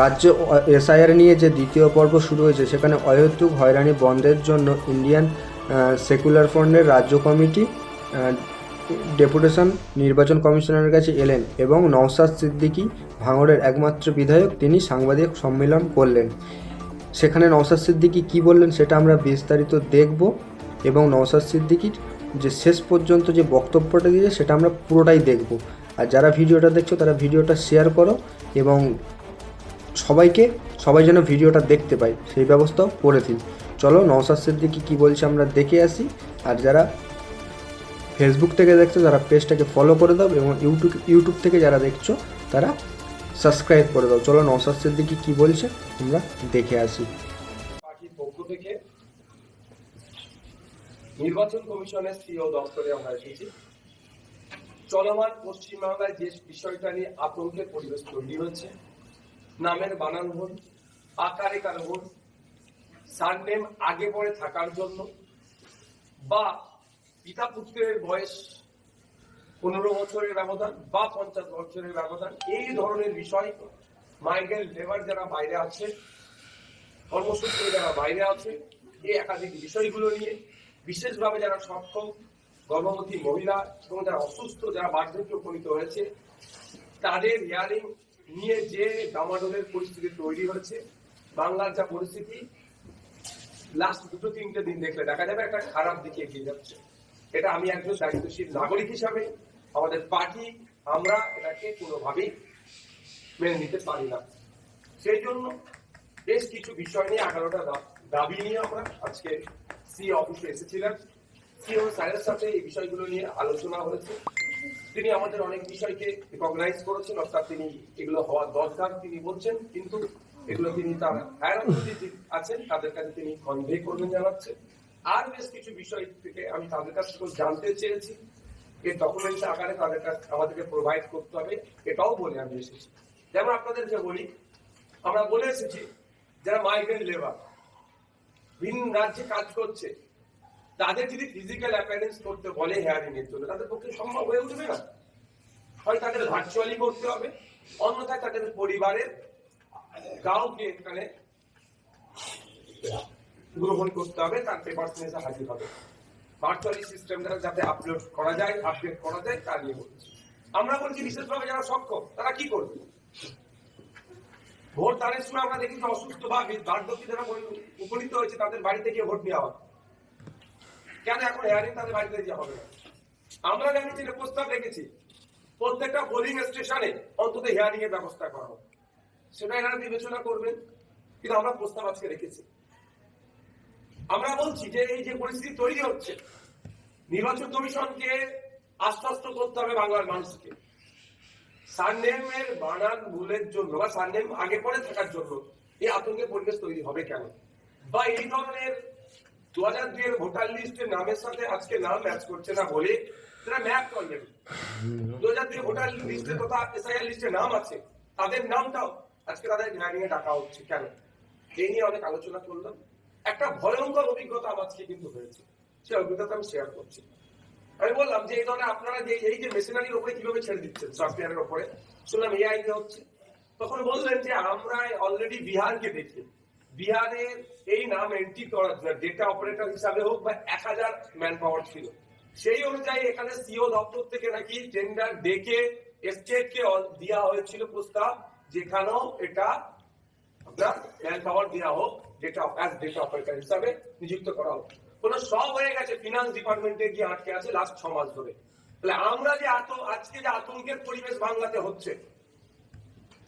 রাজ্য এসআইআর নিয়ে যে দ্বিতীয় পর্ব শুরু হয়েছে, সেখানে অহেতুক হয়রানি বন্ধের জন্য ইন্ডিয়ান সেকুলার ফ্রন্টের রাজ্য কমিটি ডেপুটেশন নির্বাচন কমিশনারের কাছে এলেন এবং নওসাদ সিদ্দিকী ভাঙড়ের একমাত্র বিধায়ক তিনি সাংবাদিক সম্মেলন করলেন। সেখানে নওসাদ সিদ্দিকী কী বললেন সেটা আমরা বিস্তারিত দেখব এবং নওসাদ সিদ্দিকীর যে শেষ পর্যন্ত যে বক্তব্যটা দিয়েছে সেটা আমরা পুরোটাই দেখব। আর যারা ভিডিওটা দেখছ তারা ভিডিওটা শেয়ার করো এবং সবাইকে, সবাই যেন ভিডিওটা দেখতে পায়, সেই ব্যবস্থাও করে দিন। চলো নওসাদ সিদ্দিকি কী বলছে আমরা দেখে আসি। আর যারা ফেসবুক থেকে দেখছ তারা পেজটাকে ফলো করে দাও এবং ইউটিউব ইউটিউব থেকে যারা দেখছ, তারা সাবস্ক্রাইব করে দাও। চলো নওসাদ সিদ্দিকি কী বলছে, আমরা দেখে আসি। নির্বাচন কমিশনের সিও দপ্তরে আমরা এসেছি। চলমান পশ্চিমবাংলায় যে বিষয়টা নিয়ে আতঙ্কের পরিবেশ তৈরি হচ্ছে নামের বানান ভুল আকারে কারও ভুল, সারনেম আগে পরে থাকার জন্য, বা পিতা পুত্রের বয়স পনেরো বছরের ব্যবধান বা পঞ্চাশ বছরের ব্যবধান, এই ধরনের বিষয় মাইগ্রেন্ট লেবার যারা বাইরে আছে, কর্মসূত্রে যারা বাইরে আছে, এই একাধিক বিষয়গুলো নিয়ে বিশেষভাবে যারা সক্ষম, গর্ভবতী মহিলা এবং যারা অসুস্থ, যারা বার্ধক্য উপনীত হয়েছে, তাদের হিয়ারিং নিয়ে যে ডামাডোলের পরিস্থিতি তৈরি হয়েছে, বাংলার যা পরিস্থিতি লাস্ট দুটো তিনটে দিন দেখলে দেখা যাবে একটা খারাপ দিকে এগিয়ে যাচ্ছে। এটা আমি একজন দায়িত্বশীল নাগরিক হিসাবে, আমাদের পার্টি, আমরা এটাকে কোনোভাবেই মেনে নিতে পারি না। সেই জন্য বেশ কিছু বিষয় নিয়ে এগারোটা দাবি নিয়ে আমরা আজকে সি অফিসে এসেছিলাম। সি সিও স্যারের সাথে এই বিষয়গুলো নিয়ে আলোচনা হয়েছে। তিনি আমাদের অনেক বিষয়কে রিকগনাইজ করেছেন, অর্থাৎ তিনি এগুলো হওয়ার দরকার, তিনি বলছেন, কিন্তু এগুলো তিনি তার হায়ার অথরিটি আছেন, তাদের কাছে তিনি কনভে করবেন জানাচ্ছেন। আর বেশ কিছু বিষয় থেকে আমি তাদের কাছ থেকে জানতে চেয়েছি। এর ডকুমেন্টস আকারে তাদের কাছে, আমাদেরকে প্রোভাইড করতে হবে, এটাও বলে আমি এসেছি। যেমন আপনাদেরকে বলি, আমরা বলে এসেছি, যারা মাইগ্রেন্ট লেবার ভিন রাজ্যে কাজ করছে তাদের যদি ফিজিক্যাল অ্যাপিয়ারেন্স করতে বলে হেয়ারিং এর জন্য, তাদের পক্ষে সম্ভব হয়ে উঠবে না। হয় তাদের ভার্চুয়ালি করতে হবে, অন্যথায় তাদের পরিবারের কাউকে এখানে গ্রহণ করতে হবে, তার পেপারস নিয়ে হাজির হবে। ভার্চুয়ালি সিস্টেমটা যাতে আপলোড করা যায় আপডেট করা যায়, তা নিয়ে বলছি। আমরা বলছি বিশেষভাবে যারা সক্ষম, তারা কি করবে? ভোট দানের সময় আমরা দেখি যে অসুস্থ বা বার্ধক্য যারা উপনীত হয়েছে, তাদের বাড়িতে গিয়ে ভোট নেওয়া হয় কেন এখন হেয়ারিং তাদের বাড়িতে গিয়ে হবে না? আমরা জানিয়েছি যে প্রস্তাব রেখেছি। প্রত্যেকটা পোলিং স্টেশনে অন্তত হেয়ারিং এর ব্যবস্থা করা হোক। সেটা এনারা বিবেচনা করবেন, কিন্তু আমরা প্রস্তাব আজকে রেখেছি। আমরা বলছি যে এই যে পরিস্থিতি তৈরি হচ্ছে, নির্বাচন কমিশনকে আশ্বস্ত করতে হবে বাংলার মানুষকে। সারনেমের বানান ভুলের জন্য বা সারনেম আগে পরে থাকার জন্য এই আতঙ্কের পরিবেশ তৈরি হবে কেন? বা এই ধরনের ভোটার নামের সাথে আজকে নাম ম্যাচ করছে না ভোটার নাম আছে, তাদের নামটাও ডাকা হচ্ছে কেন? এই নিয়ে অনেক আলোচনা করলাম। একটা ভয়ঙ্কর অভিজ্ঞতা আজকে কিন্তু হয়েছে। সেই অভিজ্ঞতা আমি শেয়ার করছি। আমি বললাম যে এই ধরনের আপনারা যে, এই যে মেশিনারির উপরে কীভাবে ছেড়ে দিচ্ছেন সফটওয়্যারের উপরে? শুনলাম এআই হচ্ছে। তখন বললেন যে আমরা অলরেডি বিহারকে দেখি। বিহারের এই নাম এন্ট্রি করার ডেটা অপারেটর হিসাবে হোক বা এক হাজার ম্যান পাওয়ার ছিল, সেই অনুযায়ী এখানে সিও দপ্তর থেকে নাকি টেন্ডার ডেকে স্টেট দেওয়া হয়েছিল প্রস্তাব, যেখানেও এটা আপনার ম্যান পাওয়ার দেওয়া হোক ডেটা অ্যাজ ডেটা অপারেটর হিসাবে নিযুক্ত করা হোক। কোনো সব হয়ে গেছে ফিনান্স ডিপার্টমেন্টে গিয়ে আটকে আছে লাস্ট ছ মাস ধরে। তাহলে আমরা যে এত আজকে যে আতঙ্কের পরিবেশ বাংলাতে হচ্ছে,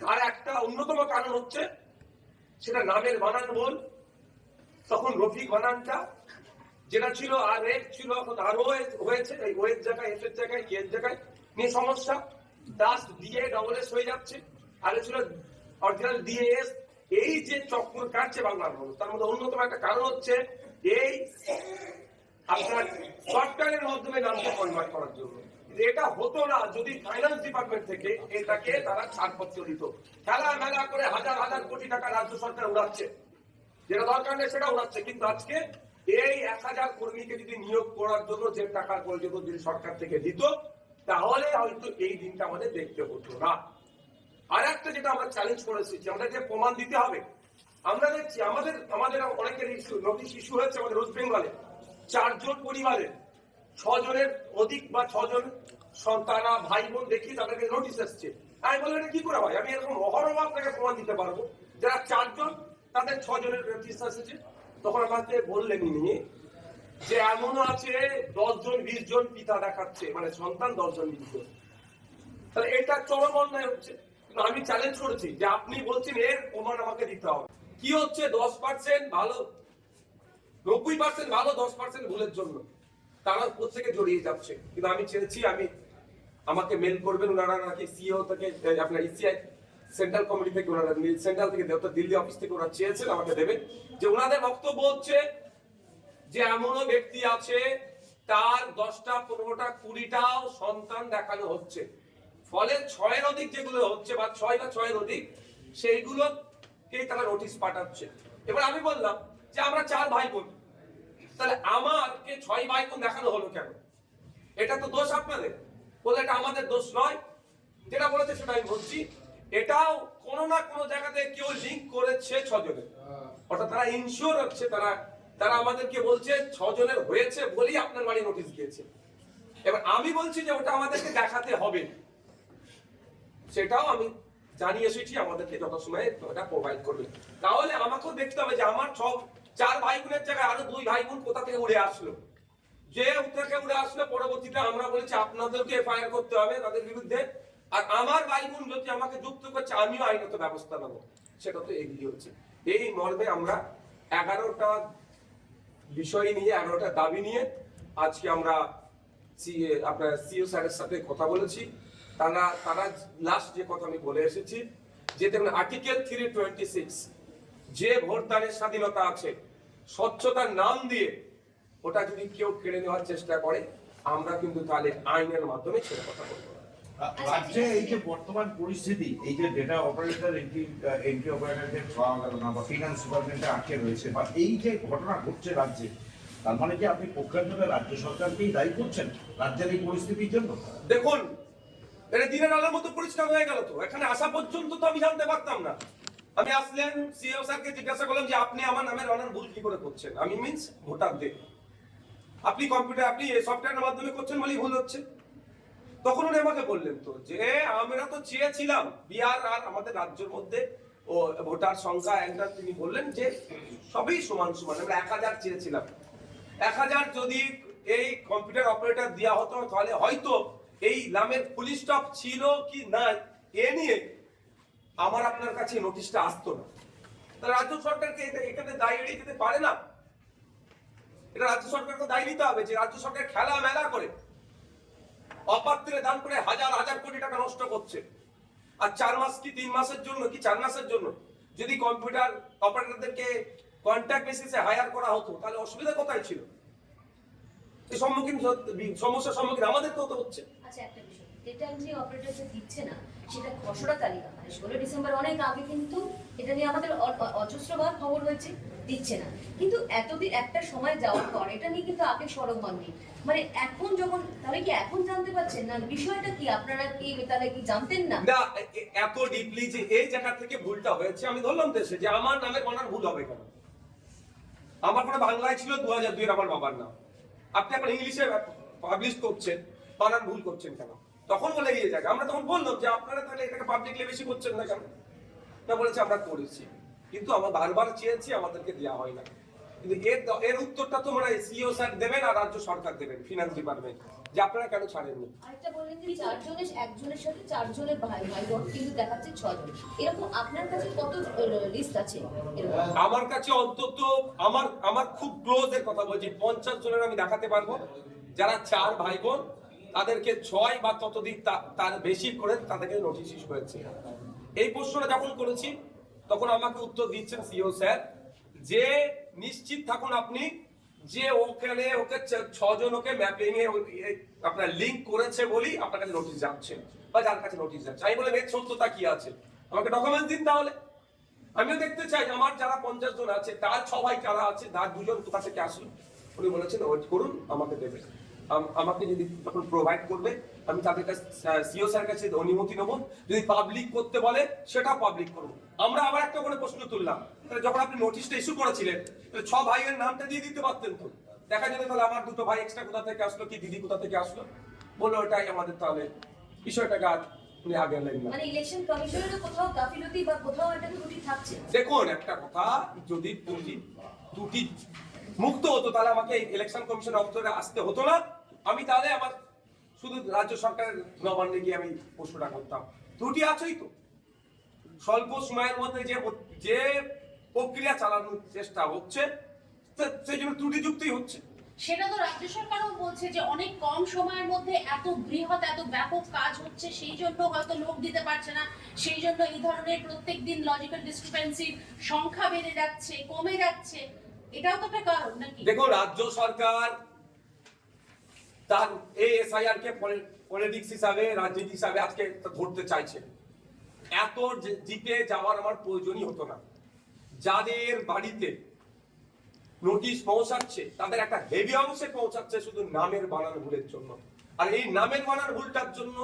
তার একটা অন্যতম কারণ হচ্ছে সেটা নামের বানান বল। তখন রফিক বানানটা, যেটা ছিল আর এর ছিল এখন আরও হয়েছে, এই ওয়ের জায়গায় এফ এর জায়গায় এর জায়গায়, নিয়ে সমস্যা। দাস দিয়ে ডবল এস হয়ে যাচ্ছে। আগে ছিল অরিজিনাল ডিএস এই যে চক্র কাটছে বাংলার মানুষ, তার মধ্যে অন্যতম একটা কারণ হচ্ছে এই আপনার সফটওয়্যারের মাধ্যমে নামকে কনভার্ট করার জন্য। এটা হতো না যদি ফাইন্যান্স ডিপার্টমেন্ট থেকে এটাকে তারা ছাড়পত্র দিত। খেলা মেলা করে হাজার হাজার কোটি টাকা রাজ্য সরকার উড়াচ্ছে। যেটা দরকার নেই সেটা উড়াচ্ছে। কিন্তু আজকে এই এক হাজার কর্মীকে যদি নিয়োগ করার জন্য যে টাকার প্রয়োজন যদি সরকার থেকে দিত, তাহলে হয়তো এই দিনটা আমাদের দেখতে হতো না। আর একটা যেটা আমরা চ্যালেঞ্জ করেছি যে আমাদেরকে প্রমাণ দিতে হবে। আমরা দেখছি আমাদের আমাদের অনেকের ইস্যু নোটিশ ইস্যু হয়েছে আমাদের ওয়েস্ট বেঙ্গলে চারজন পরিবারের ছজনের অধিক বা ছজন সন্তানা ভাই বোন দেখি তাদেরকে নোটিশ এসছে। আমি বললাম, এটা কি করে হয়? আমি এরকম অহরহ আপনাকে প্রমাণ দিতে পারব। যারা চারজন, তাদের ছজনের নোটিশ এসেছে। তখন আমাকে বললেন ইনি যে, এমনও আছে দশ জন বিশ জন পিতা দেখাচ্ছে মানে সন্তান দশজন বিশ জন তাহলে এটা চরম অন্যায় হচ্ছে। কিন্তু আমি চ্যালেঞ্জ করেছি যে, আপনি বলছেন এর প্রমাণ আমাকে দিতে হবে। কি হচ্ছে? দশ পার্সেন্ট ভালো। নব্বই পার্সেন্ট ভালো, দশ পার্সেন্ট ভুলের জন্য। তারা প্রত্যেকে জড়িয়ে যাচ্ছে। কিন্তু আমি চেয়েছি, আমি আমাকে মেল করবেন ওনারা নাকি সিও থেকে আপনার ইসিআই সেন্ট্রাল কমিটি থেকে ওনারা সেন্ট্রাল থেকে দেবতা দিল্লি অফিস থেকে ওনারা চেয়েছেন আমাকে দেবেন যে ওনাদের বক্তব্য হচ্ছে যে এমনও ব্যক্তি আছে, তার দশটা, পনেরোটা, কুড়িটাও সন্তান দেখানো হচ্ছে। ফলে ছয়ের অধিক যেগুলো হচ্ছে বা ছয় বা ছয়ের অধিক সেইগুলোকেই তারা নোটিশ পাঠাচ্ছে। এবার আমি বললাম যে আমরা চার ভাই বোন তাহলে আমারকে ছয় ভাই বোন দেখানো হলো কেন? এটা তো দোষ আপনাদের। বলে এটা আমাদের দোষ নয়। যেটা বলেছে সেটা আমি বলছি। এটাও কোনো না কোনো জায়গাতে কেউ লিঙ্ক করেছে ছজনের অর্থাৎ তারা ইনশিওর হচ্ছে, তারা তারা আমাদেরকে বলছে ছজনের হয়েছে বলেই আপনার বাড়ি নোটিশ দিয়েছে। এবার আমি বলছি যে ওটা আমাদেরকে দেখাতে হবে। সেটাও আমি জানিয়ে এসেছি, আমাদেরকে যত সময় ওটা প্রোভাইড করবে। তাহলে আমাকেও দেখতে হবে যে আমার সব চার ভাই বোনের জায়গায় আরও দুই ভাই বোন কোথা থেকে উড়ে আসলো? যে থেকে উড়ে আসলো, পরবর্তীতে আমরা বলেছি আপনাদেরকে এফআইআর করতে হবে তাদের বিরুদ্ধে। আর আমার ভাই বোন যদি আমাকে যুক্ত করছে, আমিও আইনত ব্যবস্থা নেব। সেটা তো এগিয়ে হচ্ছে। এই মর্মে আমরা এগারোটা বিষয় নিয়ে, এগারোটা দাবি নিয়ে আজকে আমরা সি- আপনার সিও স্যারের সাথে কথা বলেছি। তারা তারা লাস্ট যে কথা আমি বলে এসেছি, যে দেখুন আর্টিকেল থ্রি টোয়েন্টি সিক্স যে ভোটদানের স্বাধীনতা আছে স্বচ্ছতার নাম দিয়ে ওটা যদি কেউ কেড়ে নেওয়ার চেষ্টা করে আমরা কিন্তু তাহলে আইনের মাধ্যমে ছেড়ে কথা বলব রাজ্যে এই যে বর্তমান পরিস্থিতি এই যে ডেটা অপারেটর এন্ট্রি এন্ট্রি অপারেটরদের পাওয়া গেল না বা ফিনান্স ডিপার্টমেন্টে আটকে রয়েছে বা এই যে ঘটনা ঘটছে রাজ্যে তার মানে কি আপনি পক্ষান্তরে রাজ্য সরকারকেই দায়ী করছেন রাজ্যের এই পরিস্থিতির জন্য? দেখুন এটা দিনের আলোর মতো পরিষ্কার হয়ে গেল তো। এখানে আসা পর্যন্ত তো আমি জানতে পারতাম না। আমি আসলেন সিও স্যারকে জিজ্ঞাসা করলাম যে আপনি আমার নামের অনার ভুল কি করে করছেন? আমি মিন্স ভোটারদের আপনি কম্পিউটার আপনি সফটওয়্যারের মাধ্যমে করছেন বলেই ভুল হচ্ছে। তখন উনি আমাকে বললেন তো যে, আমরা তো চেয়েছিলাম বিহার আর আমাদের রাজ্যের মধ্যে ও ভোটার সংখ্যা একটা। তিনি বললেন যে, সবই সমান সমান, আমরা এক হাজার চেয়েছিলাম। এক হাজার যদি এই কম্পিউটার অপারেটর দেওয়া হতো, তাহলে হয়তো এই নামের ফুল স্টপ ছিল কি না এ নিয়ে আমার আপনার কাছে নোটিশটা আসতো না। তাহলে রাজ্য সরকারকে এটা- এখানে দায়ী এড়িয়ে যেতে পারে না? এটা রাজ্য সরকারকে দায়ী নিতে হবে যে রাজ্য সরকার খেলা মেলা করে অপাত্রে দান করে হাজার হাজার কোটি টাকা নষ্ট করছে। আর চার মাস কি তিন মাসের জন্য কি চার মাসের জন্য? যদি কম্পিউটার অপারেটরদেরকে কন্ট্যাক্ট বেসিসে হায়ার করা হতো, তাহলে অসুবিধা কোথায় ছিল? এই সম্মুখীন সমস্যার সম্মুখীন আমাদেরকেও তো হচ্ছে। আচ্ছা একটা বিষয়। ডেটা এন্ট্রি অপারেটরকে দিচ্ছে না সেটা খসড়া তালিকা মানে ষোলো ডিসেম্বর অনেক আগে কিন্তু এটা নিয়ে আমাদের অজস্রবার খবর হয়েছে, দিচ্ছে না। কিন্তু এতদিন একটা সময় যাওয়ার পর এটা নিয়ে কিন্তু আপনি সরব হননি। মানে এখন যখন, তাহলে কি এখন জানতে না, বিষয়টা কি? আপনারা কি তাহলে কি জানতেন না? না এত ডিপলি যে এই জায়গা থেকে ভুলটা হয়েছে, আমি ধরলাম দেশে যে আমার নামের বানান ভুল হবে কেন? আমার কোনো বাংলায় ছিল দু হাজার দুই আমার বাবার নাম। আপনি এখন ইংলিশে পাবলিশ করছেন, বানান ভুল করছেন কেন? তখন বলে গিয়ে যাক। আমরা তখন বললাম যে আপনারা তাহলে এটাকে পাবলিকলি বেশি করছেন না কেন? না বলেছে আমরা করেছি। কিন্তু আমরা বারবার চেয়েছি আমাদেরকে দেওয়া হয় না। কিন্তু এর এর উত্তরটা তো মানে সিও স্যার দেবেন আর রাজ্য সরকার দেবেন ফিনান্স ডিপার্টমেন্ট যে আপনারা কেন ছাড়েননি? আরেকটা বললেন যে চারজনের একজনের সাথে চারজনের ভাই ভাই বোন কিন্তু দেখাচ্ছে ছজন। এরকম আপনার কাছে কত লিস্ট আছে? আমার কাছে অন্তত আমার আমার খুব ক্লোজ এর কথা বলছি পঞ্চাশ জনের আমি দেখাতে পারব। যারা চার ভাই বোন তাদেরকে ছয় বা ততোধিক তা- তার বেশি করে তাদেরকে নোটিশ ইস্যু হয়েছে। এই প্রশ্নটা যখন করেছি, তখন আমাকে উত্তর দিচ্ছেন সিও স্যার, যে নিশ্চিত থাকুন আপনি যে ওখানে ওকে ছজন ওকে ম্যাপিং এ আপনার লিংক করেছে বলেই আপনার কাছে নোটিশ যাচ্ছে বা যার কাছে নোটিশ যাচ্ছে। আমি বলে এর সত্যতা কি আছে? আমাকে ডকুমেন্টস দিন তাহলে। আমিও দেখতে চাই, আমার যারা পঞ্চাশ জন আছে, তার সবাই কারা আছে, তার দুজন কোথা থেকে আসলো উনি বলেছেন, ওয়েট করুন, আমাকে দেবে আমাকে যদি প্রোভাইড করবে আমি তাদের কাছে সিও স্যার কাছে অনুমতি নেব। যদি পাবলিক করতে বলে সেটা পাবলিক করব। আমরা আবার একটা করে প্রশ্ন তুললাম। তাহলে যখন আপনি নোটিশটা ইস্যু করেছিলেন তাহলে ছ ভাইয়ের নামটা দিয়ে দিতে পারতেন তো। দেখা যেত তাহলে আমার দুটো ভাই এক্সট্রা কোথা থেকে আসলো কি দিদি কোথা থেকে আসলো? বলল এটাই আমাদের তাহলে বিষয়টাকে আর উনি আগে আনলেন না। মানে ইলেকশন কমিশনেরও কোথাও গাফিলতি বা কোথাও একটা ত্রুটি থাকছে? দেখুন একটা কথা যদি ত্রুটি ত্রুটি মুক্ত হতো, তাহলে আমাকে ইলেকশন কমিশন অফিসে আসতে হতো না। আমি তাহলে আমার, শুধু রাজ্য সরকারের নবান্নে গিয়ে আমি প্রশ্নটা করতাম। ত্রুটি আছেই তো। স্বল্প সময়ের মধ্যে যে যে প্রক্রিয়া চালানোর চেষ্টা হচ্ছে সেই জন্য ত্রুটিযুক্তই হচ্ছে। সেটা তো রাজ্য সরকারও বলছে যে অনেক কম সময়ের মধ্যে এত বৃহৎ, এত ব্যাপক কাজ হচ্ছে, সেই জন্য হয়তো লোক দিতে পারছে না। সেই জন্য এই ধরনের প্রত্যেক দিন লজিক্যাল ডিসক্রিপেন্সির সংখ্যা বেড়ে যাচ্ছে, কমে যাচ্ছে। এটাও তো একটা কারণ, নাকি? দেখুন, রাজ্য সরকার তার এএসআইআর কে পলিটিক্স হিসাবে, রাজনীতি হিসাবে আজকে ধরতে চাইছে। এত জিপে যাওয়ার আমার প্রয়োজনই হতো না। যাদের বাড়িতে নোটিশ পৌঁছাচ্ছে, তাদের একটা হেভি অংশে পৌঁছাচ্ছে শুধু নামের বানান ভুলের জন্য। আর এই নামের বানান ভুলটার জন্য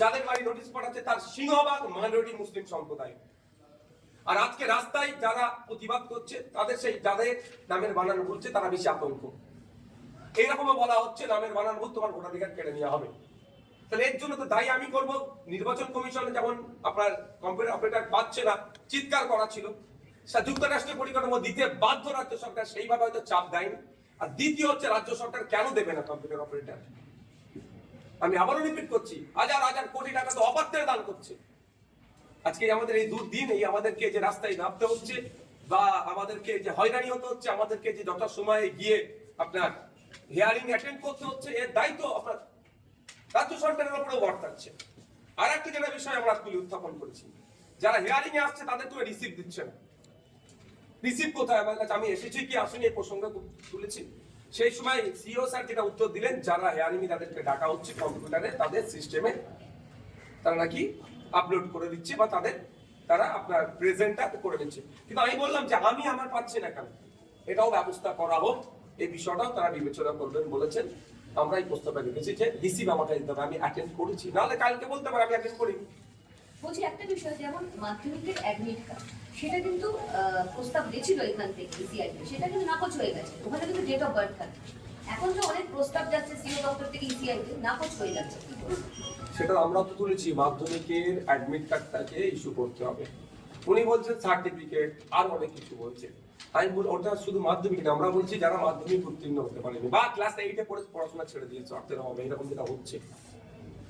যাদের বাড়ি নোটিশ পাঠাচ্ছে, তার সিংহভাগ মাইনরিটি মুসলিম সম্প্রদায়। আর আজকে রাস্তায় যারা প্রতিবাদ করছে, তাদের সেই যাদের নামের বানান ভুলছে তারা বেশি আতঙ্ক। এইরকমও বলা হচ্ছে, নামের বানান ভুল, তোমার ভোটাধিকার কেড়ে নেওয়া হবে। তাহলে এর জন্য তো দায়ী আমি করব। নির্বাচন কমিশনে যেমন আপনার কম্পিউটার অপারেটর পাচ্ছে না, চিৎকার করা ছিল। যুক্তরাষ্ট্রের পরিকাঠামো দিতে বাধ্য রাজ্য সরকার সেইভাবে হয়তো চাপ দেয়নি। আর দ্বিতীয় হচ্ছে, রাজ্য সরকার কেন দেবে না কম্পিউটার অপারেটর? আমি আবারও রিপিট করছি, হাজার হাজার কোটি টাকা তো অপাত্রে দান করছে। আজকে আমাদের এই দুর্দিন, এই আমাদেরকে যে রাস্তায় নামতে হচ্ছে বা আমাদেরকে যে হয়রানি হতে হচ্ছে, আমাদেরকে যে যথা সময়ে গিয়ে আপনার হিয়ারিং অ্যাটেন্ড করতে হচ্ছে, এর দায়িত্ব আপনার রাজ্য সরকারের উপরেও বর্তাচ্ছে। আর একটা যেটা বিষয় আমরা তুলে উত্থাপন করেছি, যারা হিয়ারিং এ আসছে তাদের কোনো রিসিভ দিচ্ছে না। রিসিভ কোথায়? আমার কাছে আমি এসেছি কি আসেনি এই প্রসঙ্গ তুলেছি। সেই সময় সিও স্যার যেটা উত্তর দিলেন, যারা হিয়ারিং তাদেরকে ডাকা হচ্ছে কম্পিউটারে তাদের সিস্টেমে তারা নাকি আপলোড করে দিচ্ছে বা তাদের, তারা আপনার প্রেজেন্টটা করে দিচ্ছে। কিন্তু আমি বললাম যে আমি আমার পাচ্ছি না কেন? এটাও ব্যবস্থা করা হোক। এই বিষয়টাও তারা বিবেচনা করবেন বলেছেন। আমরা এই প্রস্তাবটা রেখেছি যে রিসিভ আমাকে দিতে হবে। আমি অ্যাটেন্ড করেছি। নাহলে কালকে বলতে পারে, আমি অ্যাটেন্ড করিনি। বলছি একটা বিষয়, যেমন মাধ্যমিকের অ্যাডমিট কার্ড সেটা কিন্তু প্রস্তাব দিয়েছিল এখান থেকে ইসিআই সেটা কিন্তু নাকচ হয়ে গেছে। ওখানে কিন্তু ডেট অফ বার্থ থাকে। এখন যে অনেক প্রস্তাব যাচ্ছে সিও দপ্তর থেকে ইসিআই নাকচ হয়ে যাচ্ছে? সেটা আমরা তো তুলেছি, মাধ্যমিকের অ্যাডমিট কার্ডটাকে ইস্যু করতে হবে। উনি বলছেন সার্টিফিকেট আর অনেক কিছু বলছে। আমি বল, ওটা শুধু মাধ্যমিক না, আমরা বলছি যারা মাধ্যমিক উত্তীর্ণ হতে পারেনি, বা ক্লাস এইটে পড়ে পড়াশোনা ছেড়ে দিয়েছে অর্থের হবে, এরকম যেটা হচ্ছে।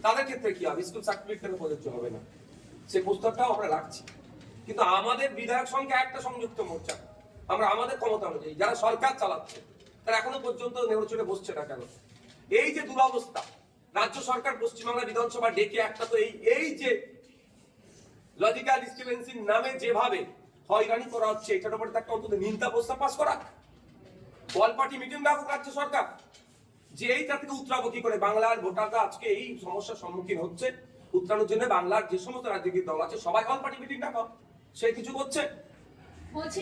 তাদের ক্ষেত্রে কি হবে স্কুল সার্টিফিকেট প্রযোজ্য হবে না? সে প্রস্তাবটাও আমরা রাখছি। কিন্তু আমাদের বিধায়ক সংখ্যা একটা সংযুক্ত মোর্চা। আমরা আমাদের ক্ষমতা অনুযায়ী, যারা সরকার চালাচ্ছে, তারা এখনও পর্যন্ত নেড়ে চড়ে বসছে না কেন? এই যে দুরবস্থা রাজ্য সরকার পশ্চিমবাংলা বিধানসভা ডেকে একটা তো এই এই যে লজিক্যাল ডিস্ট্রিবেন্সির নামে যেভাবে হয়রানি করা হচ্ছে, এটার উপরে একটা অন্তত নিন্দা প্রস্তাব পাস করা। অল পার্টি মিটিং রাখুক রাজ্য সরকার, যে এইটা থেকে উত্তরাবো কি করে? বাংলার ভোটাররা আজকে এই সমস্যার সম্মুখীন হচ্ছে। উত্তরানোর জন্য বাংলার যে সমস্ত রাজনৈতিক দল আছে, সবাই অল পার্টি মিটিং ডাকা। সে কিছু করছে। বলছি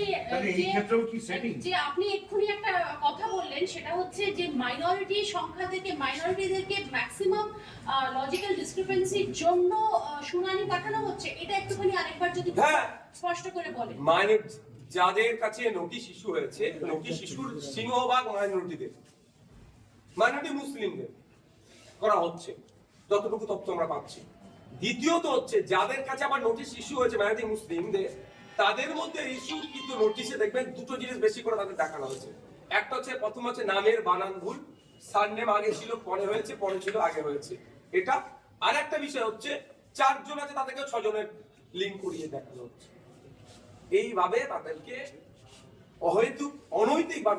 যে- আপনি এক্ষুনি একটা কথা বললেন সেটা হচ্ছে যে মাইনরিটি সংখ্যা থেকে মাইনরিটিদেরকে ম্যাক্সিমাম লজিক্যাল ডিসক্রিপেন্সির জন্য শুনানি পাঠানো হচ্ছে। এটা একটুখানি আরেকবার যদি হ্যাঁ। স্পষ্ট করে বলেন। মাইনর যাদের কাছে নোটিশ ইস্যু হয়েছে নোটিশ ইস্যুর সিংহভাগ মাইনরিটিদের মাইনরিটি মুসলিমদের করা হচ্ছে যতটুকু তথ্য আমরা পাচ্ছি। দ্বিতীয়ত হচ্ছে যাদের কাছে আবার নোটিশ ইস্যু হয়েছে মাইনরিটি মুসলিমদের তাদের মধ্যে ইস্যু কিন্তু নোটিশে দেখবেন দুটো জিনিস বেশি করে তাদের দেখানো হয়েছে। একটা হচ্ছে, প্রথম হচ্ছে নামের বানান ভুল। সার নেম আগে ছিল, পরে হয়েছে, পরে ছিল, আগে হয়েছে। এটা আর একটা বিষয় হচ্ছে, চারজন আছে তাদেরকে ছজনের লিঙ্ক করিয়ে দেখানো হচ্ছে। এইভাবে তাদেরকে অহৈতুক, অনৈতিক বা